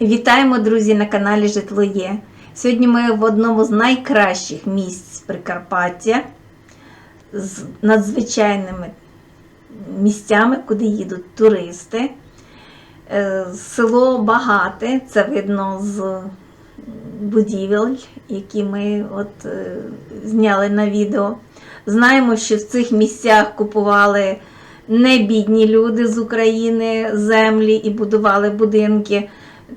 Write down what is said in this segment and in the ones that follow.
Вітаємо, друзі, на каналі Житло Є. Сьогодні ми в одному з найкращих місць Прикарпаття з надзвичайними місцями, куди їдуть туристи. Е, Село Багате, це видно з будівель, які ми от, е, зняли на відео. Знаємо, що в цих місцях купували не бідні люди з України землі і будували будинки,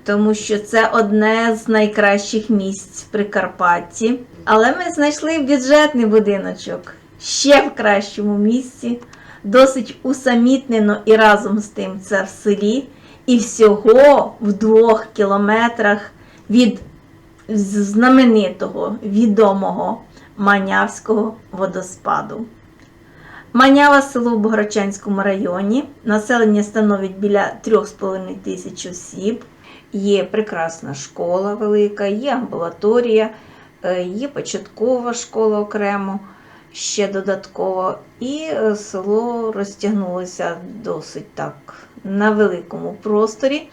тому що це одне з найкращих місць в Прикарпатті. Але ми знайшли бюджетний будиночок ще в кращому місці, досить усамітнено і разом з тим це в селі, і всього в двох кілометрах від знаменитого відомого Манявського водоспаду. Манява село в Богородчанському районі. Населення становить біля 3,5 тисяч осіб. Є прекрасна школа велика, є амбулаторія, е, є початкова школа окремо, ще додатково. І е, село розтягнулося досить так на великому просторі.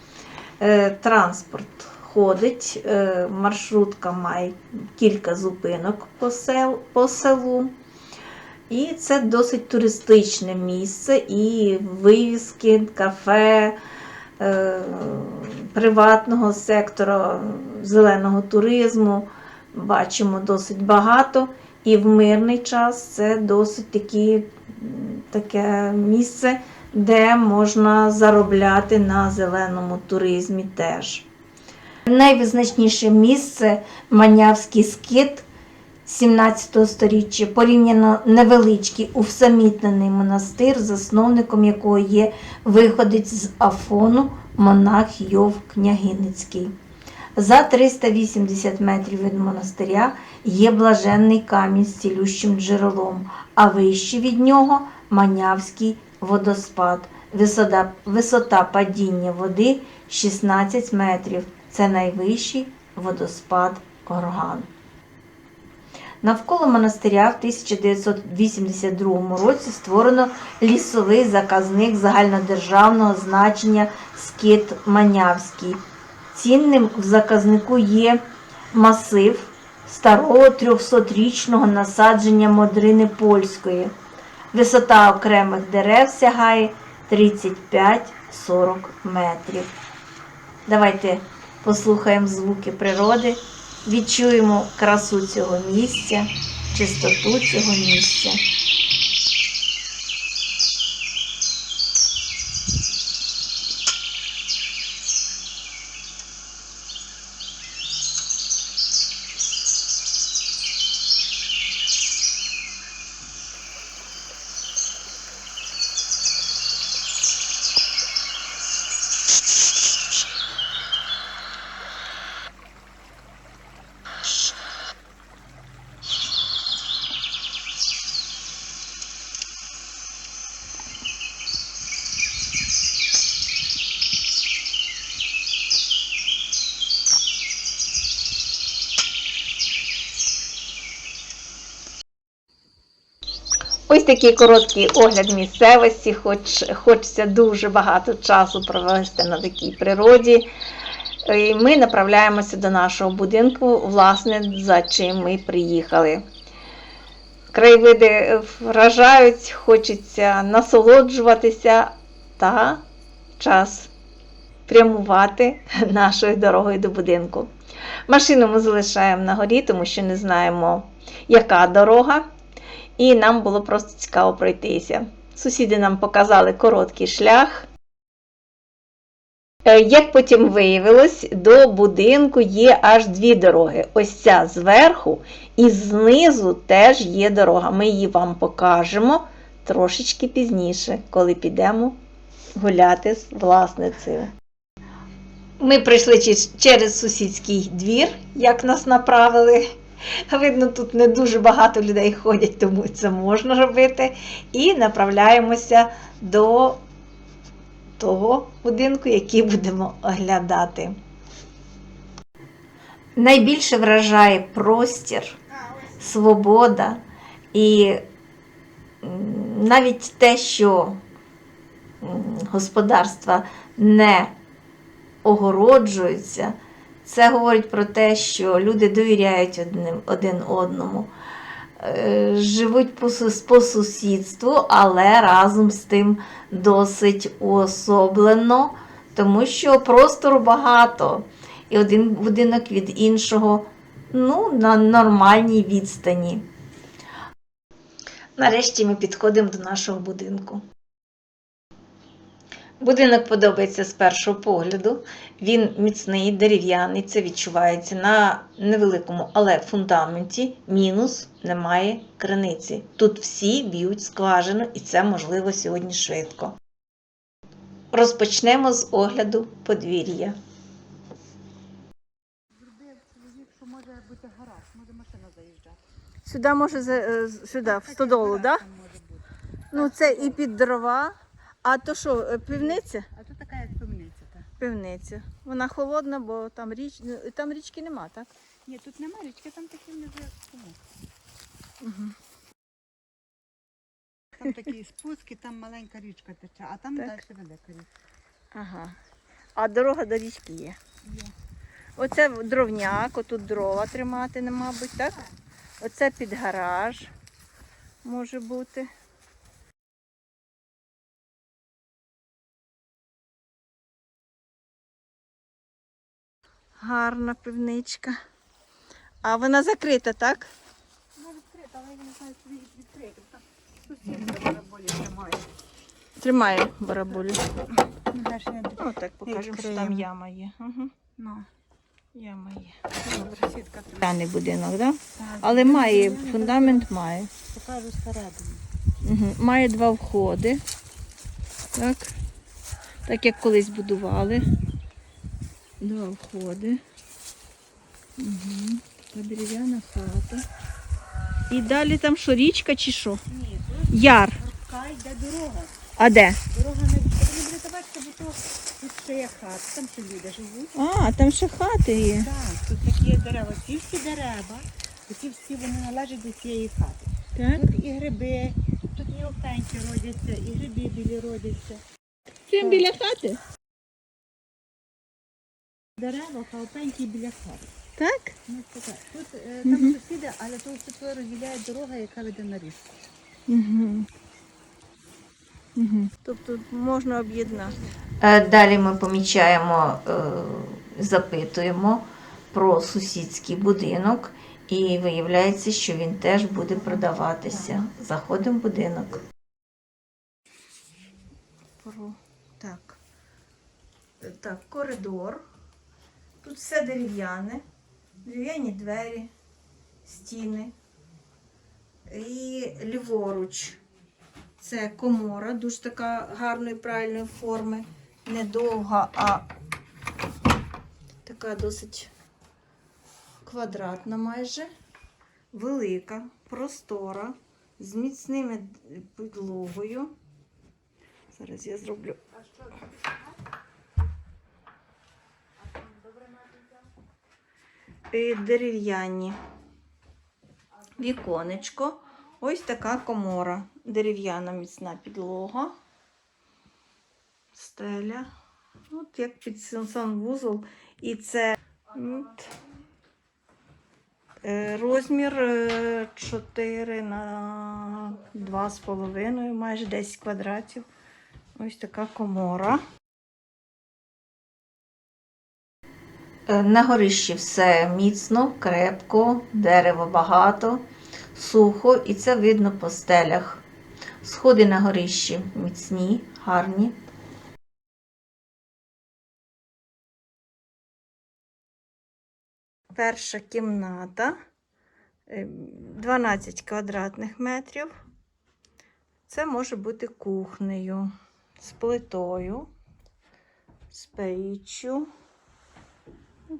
Е, Транспорт ходить, маршрутка має кілька зупинок по, сел, по селу. І це досить туристичне місце, і вивіски, кафе, приватного сектора, зеленого туризму бачимо досить багато. І в мирний час це досить такі, таке місце, де можна заробляти на зеленому туризмі теж. Найвизначніше місце Манявський скит 17 сторіччя, порівняно невеличкий усамітнений монастир, засновником якого є виходець з Афону монах Йов Княгиницький. За 380 метрів від монастиря є блаженний камінь з цілющим джерелом, а вище від нього Манявський водоспад. Висота, висота падіння води 16 метрів. Це найвищий водоспад Горган. Навколо монастиря в 1982 році створено лісовий заказник загальнодержавного значення Скит Манявський. Цінним в заказнику є масив старого 300-річного насадження модрини польської. Висота окремих дерев сягає 35-40 метрів. Давайте послухаємо звуки природи, відчуємо красу цього місця, чистоту цього місця. Ось такий короткий огляд місцевості, хоч хочеться дуже багато часу провести на такій природі. І ми направляємося до нашого будинку, власне, за чим ми приїхали. Краєвиди вражають, хочеться насолоджуватися та час прямувати нашою дорогою до будинку. Машину ми залишаємо на горі, тому що не знаємо, яка дорога. І нам було просто цікаво пройтися. Сусіди нам показали короткий шлях. Е, Як потім виявилось, до будинку є аж дві дороги. Ось ця зверху і знизу теж є дорога. Ми її вам покажемо трошечки пізніше, коли підемо гуляти з власницею. Ми прийшли через сусідський двір, як нас направили. Видно, тут не дуже багато людей ходять, тому це можна робити. І направляємося до того будинку, який будемо оглядати. Найбільше вражає простір, свобода і навіть те, що господарства не огороджуються. Це говорить про те, що люди довіряють одним, один одному, е, живуть по, сусідству, але разом з тим досить уособлено, тому що простору багато, і один будинок від іншого ну, на нормальній відстані. Нарешті ми підходимо до нашого будинку. Будинок подобається з першого погляду. Він міцний, дерев'яний, це відчувається на невеликому, але фундаменті. Мінус немає криниці. Тут всі б'ють скважину, і це можливо сьогодні швидко. Розпочнемо з огляду подвір'я. Зробив може заїжджати. Сюди сюди, в стодолу, так? Ну це і під дрова. А то що, е, пивниця? А тут така як пивниця. Та. Пивниця. Вона холодна, бо там річ там річки нема, так? Ні, тут нема річки, там такі внизу як сумок. Угу. Там такі спуски, там маленька річка тече, а там Так. далі велика річка. Ага. А дорога до річки є. Є. Оце дровняк, отут дрова тримати, не мабуть, так? Оце під гараж може бути. Гарна пивничка. А вона закрита, так? Вона відкрита, але я не знаю, чи її відкрити. Там сусід на болі тримає. Тримає барабулю. Ну, О, так покажемо, що там яма є. Угу. Ну, Яма є. добре, сітка. Даний будинок, так? Да? Так, Але має, фундамент має. Покажу всередині. Угу. Має два входи. Так. Так як колись будували. Два входи. Угу. Дерев'яна хата. І далі там що, річка чи що? Ні, тут Яр. горка йде дорога. А де? Дорога не не бо то тут ще є хата, там ще люди живуть. А, там ще хати є. Так, тут такі є дерева. Ці всі дерева, ці всі вони належать до цієї хати. Так? Тут і гриби, тут і опеньки родяться, і гриби білі родяться. Прямо біля хати? Дерева, а біля хати. Так? Ну, так. Тут е, там сусіди, але тут тут розділяє дорога, яка веде на річку. Угу. Угу. Тобто можна об'єднати. Е, Далі ми помічаємо, е, запитуємо про сусідський будинок, і виявляється, що він теж буде продаватися. Заходимо в будинок. Про... Так. Так, коридор. Тут все дерев'яне, дерев'яні двері, стіни. І ліворуч. Це комора, дуже така гарної, правильної форми. Не довга, а така досить квадратна майже. Велика, простора, з міцними підлогою. Зараз я зроблю. Дерев'яні. Віконечко. Ось така комора. Дерев'яна міцна підлога. Стеля. От як під санвузол. І це от, е, розмір е, 4 на 2,5, майже 10 квадратів. Ось така комора. На горищі все міцно, крепко, дерева багато, сухо, і це видно по стелях. Сходи на горищі міцні, гарні. Перша кімната е, 12 квадратних метрів. Це може бути кухнею з плитою, з печчю.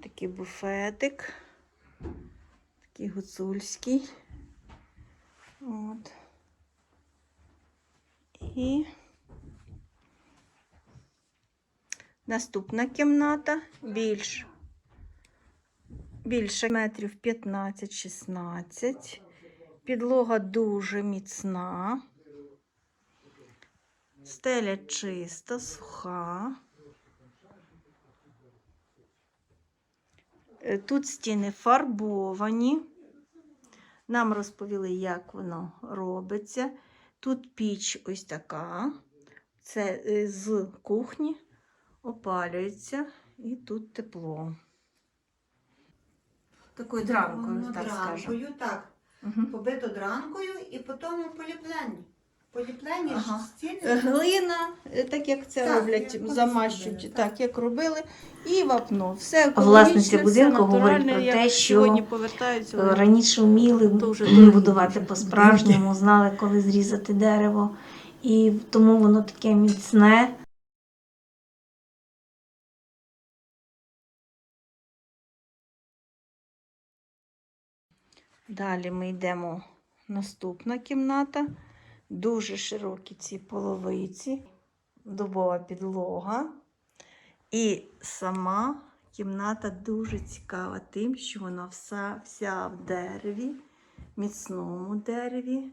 Такий буфетик. Такий гуцульський. От. І наступна кімната більш. Більше метрів 15-16. Підлога дуже міцна. Стеля чиста, суха. Тут стіни фарбовані. Нам розповіли, як воно робиться. Тут піч ось така. Це е, з кухні опалюється і тут тепло. Такою дранкою, так скажемо. дранкою, так. Побито дранкою і потім поліплені. Поліплені Ага. стіни. Глина, е, так як це Так, роблять, як замащують, робили, так. як робили, і вапно. Все А власниця будинку говорить про те, що. Е. Раніше вміли То вже м, дорогі будувати по-справжньому, знали, коли зрізати дерево. І тому воно таке міцне. Далі ми йдемо наступна кімната. Дуже широкі ці половиці, дубова підлога. І сама кімната дуже цікава тим, що вона вся, вся в дереві, міцному дереві.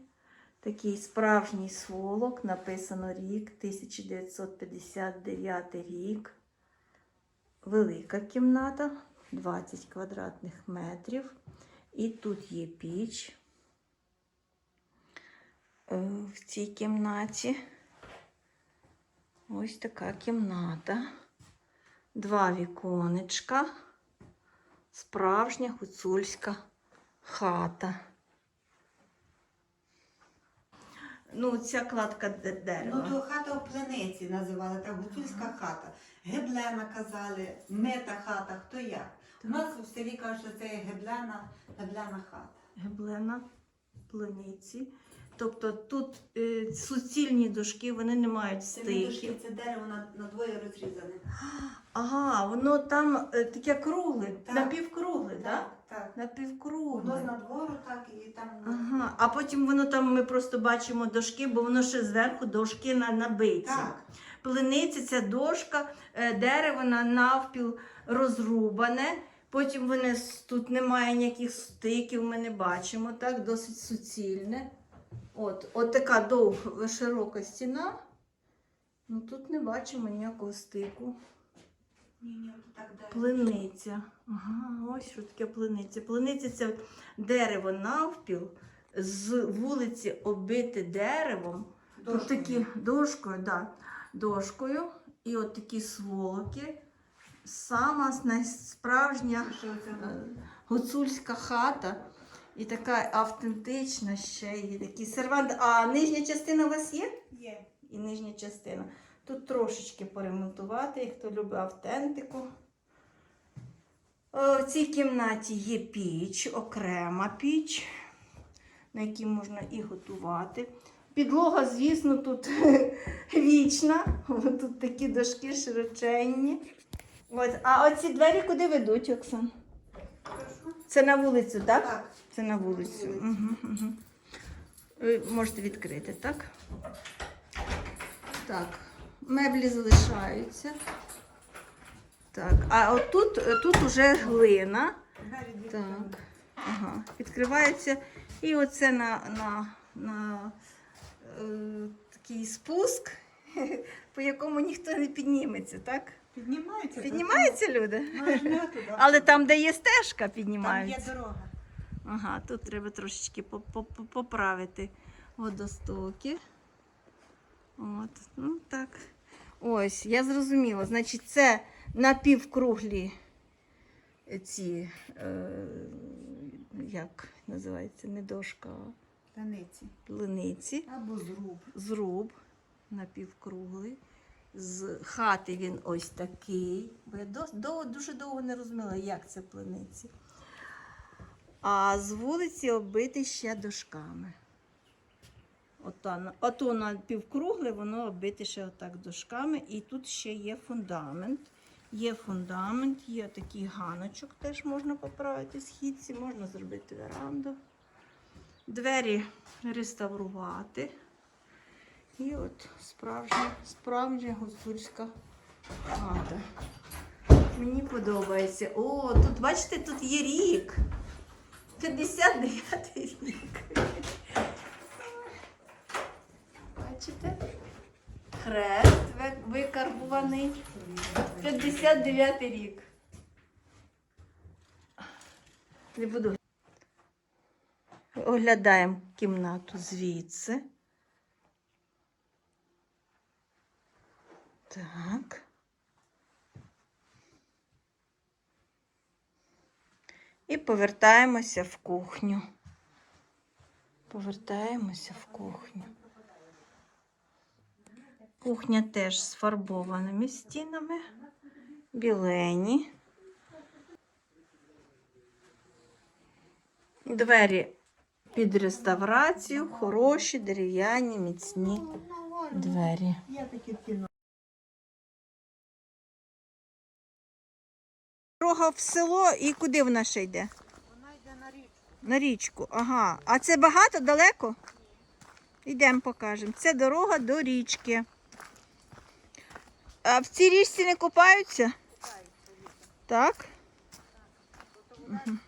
Такий справжній сволок, написано рік 1959 рік. Велика кімната, 20 квадратних метрів. І тут є піч в цій кімнаті. Ось така кімната. Два віконечка. Справжня гуцульська хата. Ну, ця кладка де- дерева. Ну, то хата в плениці називали, та гуцульська хата. Геблена казали, мета хата, хто як. У нас в селі кажуть, що це є геблена, геблена хата. Геблена, планиці. Тобто тут е, суцільні дошки, вони не мають Це не дошки, стиків. це дерево на, на двоє розрізане. Ага, воно там е, таке кругле, Так. напівкругле, так? Так. Воно Напівкругле. надвору, так, і там. Ага. А потім воно там ми просто бачимо дошки, бо воно ще зверху дошки на, набиті. Так. Це дошка, е, дерево на навпіл розрубане. Потім вони с- тут немає ніяких стиків, ми не бачимо, так, досить суцільне. От, от така довга, широка стіна. Ну тут не бачимо ніякого стику. Ні, ні, так дерево. Плиниця. Ага, ось що таке плиниця. Плиниця це дерево навпіл, з вулиці оббите деревом. Тут Дошкою. такі дошкою, да, дошкою. І от такі сволоки. Сама це? е, гуцульська хата. І така автентична ще і такий сервант. А нижня частина у вас є? Є. і нижня частина. Тут трошечки поремонтувати, хто любить автентику. О, В цій кімнаті є піч, окрема піч, на якій можна і готувати. Підлога, звісно, тут вічна. Тут такі дошки широченні. От. А оці двері куди ведуть, Оксан? Це на вулицю, так? Так. Це на вулицю. Угу, угу. Ви можете відкрити, так? Так, меблі залишаються. Так, а отут тут уже глина. Так. Ага. Відкривається. І оце на, на, на е, такий спуск, по якому ніхто не підніметься, так? Піднімаються. Піднімаються люди? Туди. Але там, де є стежка, Там є дорога. Ага, тут треба трошечки по- по- по- поправити водостоки. От, ну так. Ось, я зрозуміла. Значить, це напівкруглі ці, е, як називається, не дошка, а плениці, Або зруб. зруб напівкруглий. З хати він ось такий. Бо я дос- дов- дуже довго не розуміла, як це плениці. А з вулиці оббитий ще дошками. Ото на півкругле, воно оббите ще отак дошками. І тут ще є фундамент. Є фундамент, є такий ганочок, теж можна поправити східці, можна зробити веранду. Двері реставрувати. І от справжня, справжня гуцульська хата. Мені подобається. О, тут, бачите, тут є рік. 59 рік. Бачите? Хрест ви- викарбуваний. 59 рік. Не буду. Оглядаємо кімнату звідси. Так. І повертаємося в кухню. Повертаємося в кухню. Кухня теж з фарбованими стінами, білені. Двері під реставрацію, хороші, дерев'яні, міцні двері. Дорога в село і куди вона ще йде? Вона йде на річку. На річку. Ага. А це багато далеко? Йдемо покажемо. Це дорога до річки. А в цій річці не купаються? Купаються. Так? Мгм.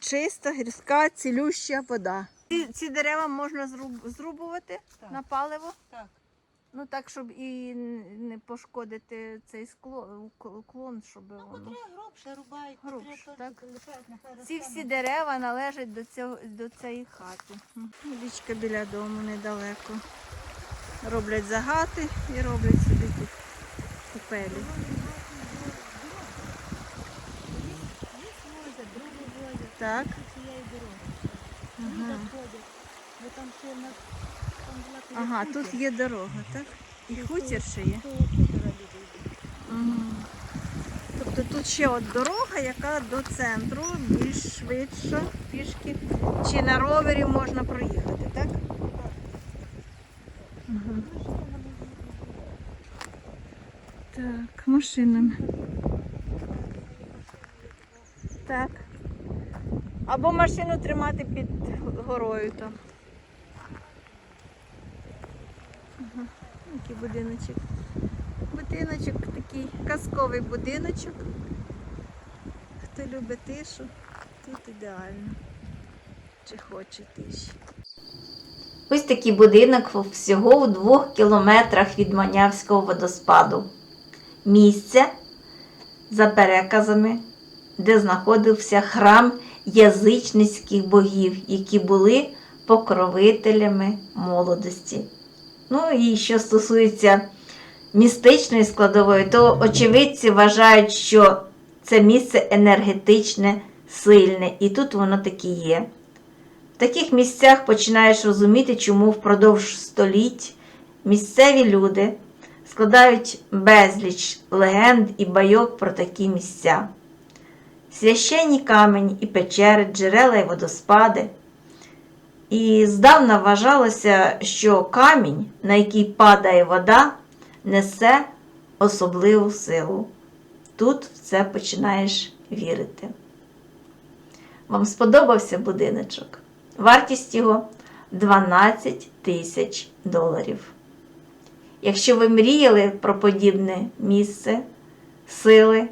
Чиста, гірська, цілюща вода. Ці, ці дерева можна зруб- зрубувати Так. на паливо? Так. Ну так, щоб і не пошкодити цей скло, уклон, щоб воно. Котрі грубше рубають, Грубше, так. Ці всі дерева належать до, цього, до цієї хати. Річка біля дому недалеко. Роблять загати і роблять собі тут купелі. Так. ходять, бо там ще в нас Ага, тут є дорога, так? І хутір ще є. Тобто тут ще от дорога, яка до центру більш швидша пішки. Чи на ровері можна проїхати, так? Так, машинами. Так. Або машину тримати під горою там. Ага. Який будиночок. Будиночок такий казковий будиночок. Хто любить тишу, тут ідеально. Чи хоче тиші. Ось такий будинок всього в двох кілометрах від Манявського водоспаду. Місце за переказами, де знаходився храм язичницьких богів, які були покровителями молодості. Ну і що стосується містичної складової, то очевидці вважають, що це місце енергетичне, сильне, і тут воно таки є. В таких місцях починаєш розуміти, чому впродовж століть місцеві люди складають безліч легенд і байок про такі місця. Священні камені і печери, джерела і водоспади. І здавна вважалося, що камінь, на який падає вода, несе особливу силу. Тут в це починаєш вірити. Вам сподобався будиночок? Вартість його 12 тисяч доларів. Якщо ви мріяли про подібне місце, сили,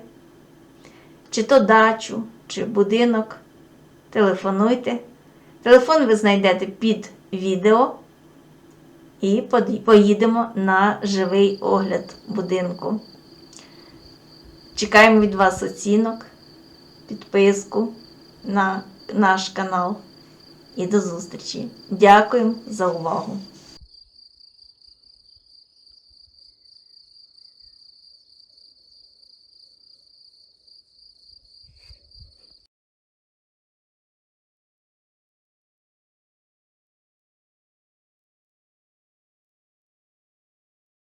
чи то дачу, чи будинок, телефонуйте. Телефон ви знайдете під відео і поїдемо на живий огляд будинку. Чекаємо від вас оцінок, підписку на наш канал. І до зустрічі. Дякуємо за увагу!